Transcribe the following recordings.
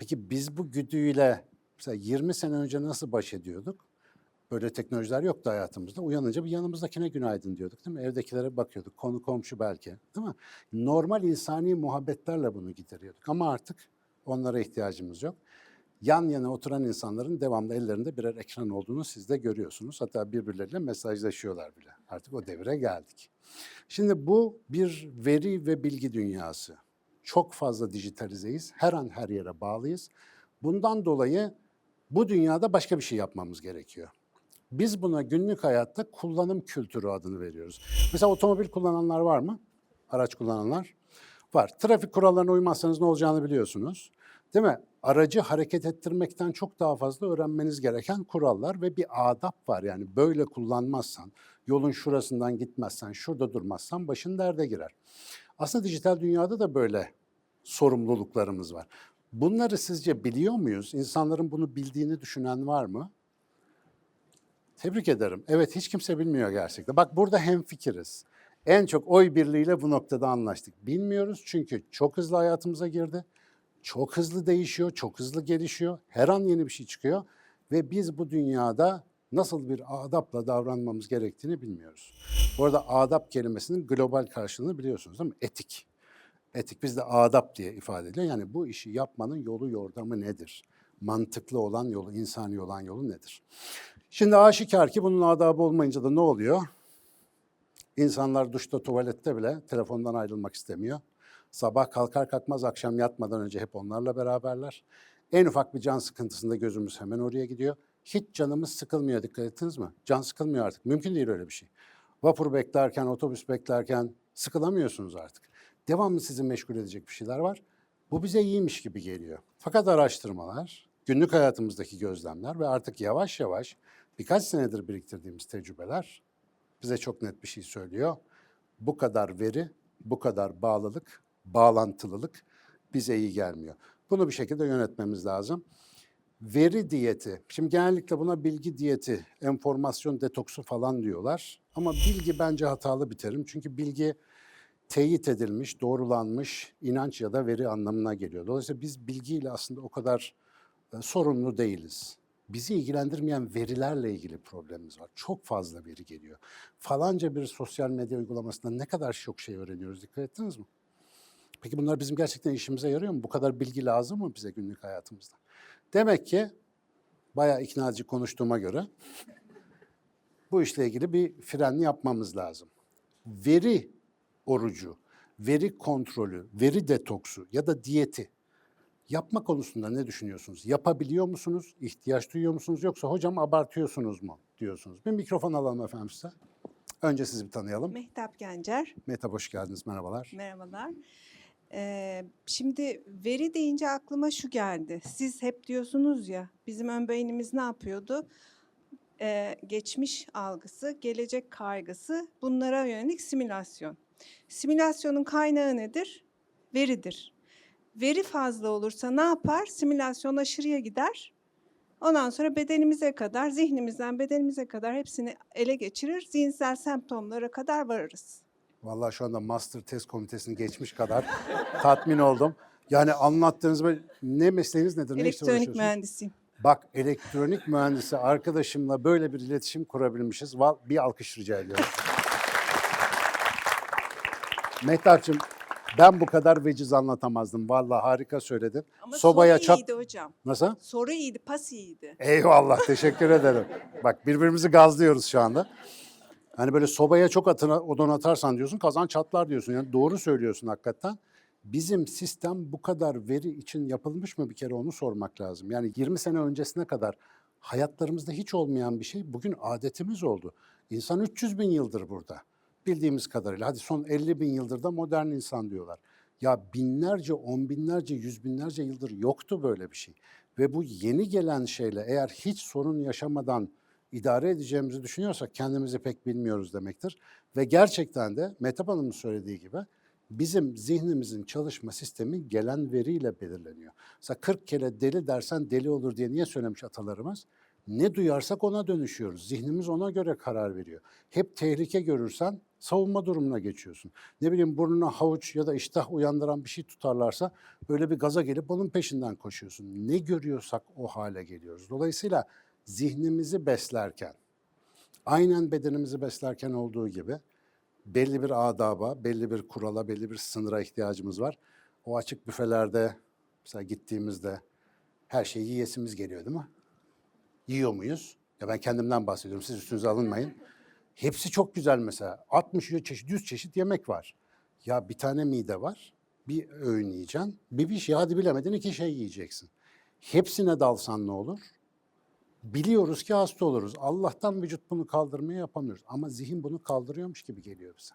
Peki biz bu güdüyle mesela 20 sene önce nasıl baş ediyorduk? Böyle teknolojiler yoktu hayatımızda. Uyanınca bir yanımızdakine günaydın diyorduk değil mi? Evdekilere bakıyorduk. Konu komşu belki değil mi? Normal insani muhabbetlerle bunu gideriyorduk. Ama artık onlara ihtiyacımız yok. Yan yana oturan insanların devamlı ellerinde birer ekran olduğunu siz de görüyorsunuz. Hatta birbirleriyle mesajlaşıyorlar bile. Artık o devire geldik. Şimdi bu bir veri ve bilgi dünyası. Çok fazla dijitalizeyiz. Her an her yere bağlıyız. Bundan dolayı bu dünyada başka bir şey yapmamız gerekiyor. Biz buna günlük hayatta kullanım kültürü adını veriyoruz. Mesela otomobil kullananlar var mı? Araç kullananlar var. Trafik kurallarına uymazsanız ne olacağını biliyorsunuz. Değil mi? Aracı hareket ettirmekten çok daha fazla öğrenmeniz gereken kurallar ve bir adap var. Yani böyle kullanmazsan, yolun şurasından gitmezsen, şurada durmazsan başın derde girer. Aslında dijital dünyada da böyle sorumluluklarımız var. Bunları sizce biliyor muyuz? İnsanların bunu bildiğini düşünen var mı? Tebrik ederim. Evet hiç kimse bilmiyor gerçekten. Bak burada hemfikiriz. En çok oy birliğiyle bu noktada anlaştık. Bilmiyoruz çünkü çok hızlı hayatımıza girdi. Çok hızlı değişiyor, çok hızlı gelişiyor. Her an yeni bir şey çıkıyor ve biz bu dünyada nasıl bir adapla davranmamız gerektiğini bilmiyoruz. Bu arada adap kelimesinin global karşılığını biliyorsunuz değil mi? Etik. Etik bizde adap diye ifade ediliyor. Yani bu işi yapmanın yolu yordamı nedir? Mantıklı olan yolu, insani olan yolu nedir? Şimdi aşikar ki bunun adabı olmayınca da ne oluyor? İnsanlar duşta, tuvalette bile telefondan ayrılmak istemiyor. Sabah kalkar kalkmaz akşam yatmadan önce hep onlarla beraberler. En ufak bir can sıkıntısında gözümüz hemen oraya gidiyor. Hiç canımız sıkılmıyor dikkat ettiniz mi? Can sıkılmıyor artık. Mümkün değil öyle bir şey. Vapur beklerken, otobüs beklerken sıkılamıyorsunuz artık. Devamlı sizi meşgul edecek bir şeyler var. Bu bize iyiymiş gibi geliyor. Fakat araştırmalar, günlük hayatımızdaki gözlemler ve artık yavaş yavaş birkaç senedir biriktirdiğimiz tecrübeler bize çok net bir şey söylüyor. Bu kadar veri, bu kadar bağlılık, bağlantılılık bize iyi gelmiyor. Bunu bir şekilde yönetmemiz lazım. Veri diyeti, şimdi genellikle buna bilgi diyeti, enformasyon detoksu falan diyorlar. Ama bilgi bence hatalı bir terim. Çünkü bilgi teyit edilmiş, doğrulanmış inanç ya da veri anlamına geliyor. Dolayısıyla biz bilgiyle aslında o kadar e, sorumlu değiliz. Bizi ilgilendirmeyen verilerle ilgili problemimiz var. Çok fazla veri geliyor. Falanca bir sosyal medya uygulamasında ne kadar çok şey öğreniyoruz dikkat ettiniz mi? Peki bunlar bizim gerçekten işimize yarıyor mu? Bu kadar bilgi lazım mı bize günlük hayatımızda? Demek ki bayağı ikna edici konuştuğuma göre bu işle ilgili bir frenli yapmamız lazım. Veri orucu, veri kontrolü, veri detoksu ya da diyeti yapma konusunda ne düşünüyorsunuz? Yapabiliyor musunuz? İhtiyaç duyuyor musunuz? Yoksa hocam abartıyorsunuz mu diyorsunuz? Bir mikrofon alalım efendim size. Önce sizi bir tanıyalım. Mehtap Gencer, Mehtap hoş geldiniz, merhabalar. merhabalar. Ee, şimdi veri deyince aklıma şu geldi. Siz hep diyorsunuz ya, bizim ön beynimiz ne yapıyordu? Ee, geçmiş algısı, gelecek kaygısı, bunlara yönelik simülasyon. Simülasyonun kaynağı nedir? Veridir. Veri fazla olursa ne yapar? Simülasyon aşırıya gider. Ondan sonra bedenimize kadar, zihnimizden bedenimize kadar hepsini ele geçirir. Zihinsel semptomlara kadar varırız. Vallahi şu anda master test komitesini geçmiş kadar tatmin oldum. Yani anlattığınız böyle- ne mesleğiniz nedir? Ne Elektronik uğraşıyorsunuz? mühendisiyim. Bak elektronik mühendisi arkadaşımla böyle bir iletişim kurabilmişiz. Bir alkış rica ediyorum. Mehtapçığım ben bu kadar veciz anlatamazdım. Vallahi harika söyledin. Ama Sobaya soru çat... iyiydi hocam. Nasıl? Soru iyiydi, pas iyiydi. Eyvallah teşekkür ederim. Bak birbirimizi gazlıyoruz şu anda. Hani böyle sobaya çok atına, odun atarsan diyorsun kazan çatlar diyorsun. Yani doğru söylüyorsun hakikaten. Bizim sistem bu kadar veri için yapılmış mı bir kere onu sormak lazım. Yani 20 sene öncesine kadar hayatlarımızda hiç olmayan bir şey bugün adetimiz oldu. İnsan 300 bin yıldır burada bildiğimiz kadarıyla. Hadi son 50 bin yıldır da modern insan diyorlar. Ya binlerce, on binlerce, yüz binlerce yıldır yoktu böyle bir şey. Ve bu yeni gelen şeyle eğer hiç sorun yaşamadan idare edeceğimizi düşünüyorsak kendimizi pek bilmiyoruz demektir. Ve gerçekten de Mehtap Hanım'ın söylediği gibi bizim zihnimizin çalışma sistemi gelen veriyle belirleniyor. Mesela 40 kere deli dersen deli olur diye niye söylemiş atalarımız? Ne duyarsak ona dönüşüyoruz. Zihnimiz ona göre karar veriyor. Hep tehlike görürsen savunma durumuna geçiyorsun. Ne bileyim burnuna havuç ya da iştah uyandıran bir şey tutarlarsa böyle bir gaza gelip onun peşinden koşuyorsun. Ne görüyorsak o hale geliyoruz. Dolayısıyla zihnimizi beslerken, aynen bedenimizi beslerken olduğu gibi belli bir adaba, belli bir kurala, belli bir sınıra ihtiyacımız var. O açık büfelerde mesela gittiğimizde her şeyi yiyesimiz geliyor değil mi? Yiyor muyuz? Ya ben kendimden bahsediyorum. Siz üstünüze alınmayın. Hepsi çok güzel mesela. 60 çeşit, 100 çeşit yemek var. Ya bir tane mide var. Bir öğün yiyeceksin. Bir bir şey hadi bilemedin iki şey yiyeceksin. Hepsine dalsan ne olur? Biliyoruz ki hasta oluruz. Allah'tan vücut bunu kaldırmayı yapamıyoruz. Ama zihin bunu kaldırıyormuş gibi geliyor bize.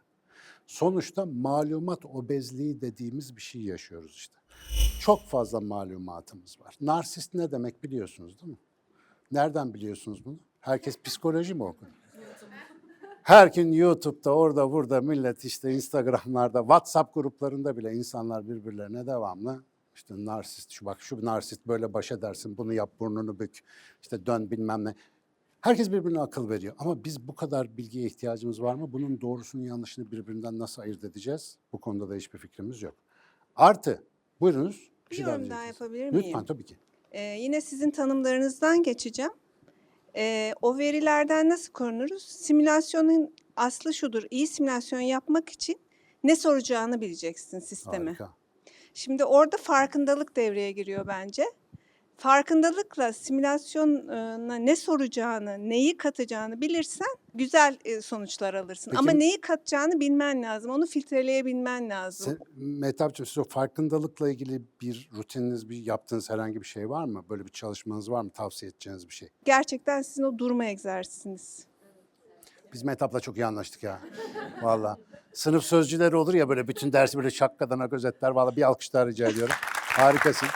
Sonuçta malumat obezliği dediğimiz bir şey yaşıyoruz işte. Çok fazla malumatımız var. Narsist ne demek biliyorsunuz değil mi? Nereden biliyorsunuz bunu? Herkes psikoloji mi okudu? Her gün YouTube'da orada burada millet işte Instagram'larda, WhatsApp gruplarında bile insanlar birbirlerine devamlı işte narsist şu bak şu narsist böyle baş edersin bunu yap burnunu bük işte dön bilmem ne. Herkes birbirine akıl veriyor ama biz bu kadar bilgiye ihtiyacımız var mı? Bunun doğrusunu yanlışını birbirinden nasıl ayırt edeceğiz? Bu konuda da hiçbir fikrimiz yok. Artı buyurunuz. Bir şey daha yorum daha diyeceksiniz. yapabilir miyim? Lütfen tabii ki. Ee, yine sizin tanımlarınızdan geçeceğim. Ee, o verilerden nasıl korunuruz? Simülasyonun aslı şudur. İyi simülasyon yapmak için ne soracağını bileceksin sisteme. Harika. Şimdi orada farkındalık devreye giriyor bence. Farkındalıkla simülasyona ne soracağını, neyi katacağını bilirsen güzel e, sonuçlar alırsın. Peki- Ama neyi katacağını bilmen lazım. Onu filtreleyebilmen lazım. Mehtapçığım siz o farkındalıkla ilgili bir rutininiz, bir yaptığınız herhangi bir şey var mı? Böyle bir çalışmanız var mı? Tavsiye edeceğiniz bir şey. Gerçekten sizin o durma egzersiziniz. Biz Mehtap'la çok iyi anlaştık ya. Valla. Sınıf sözcüleri olur ya böyle bütün dersi böyle şakkadan gözetler. Valla bir alkış daha rica ediyorum. Harikasın.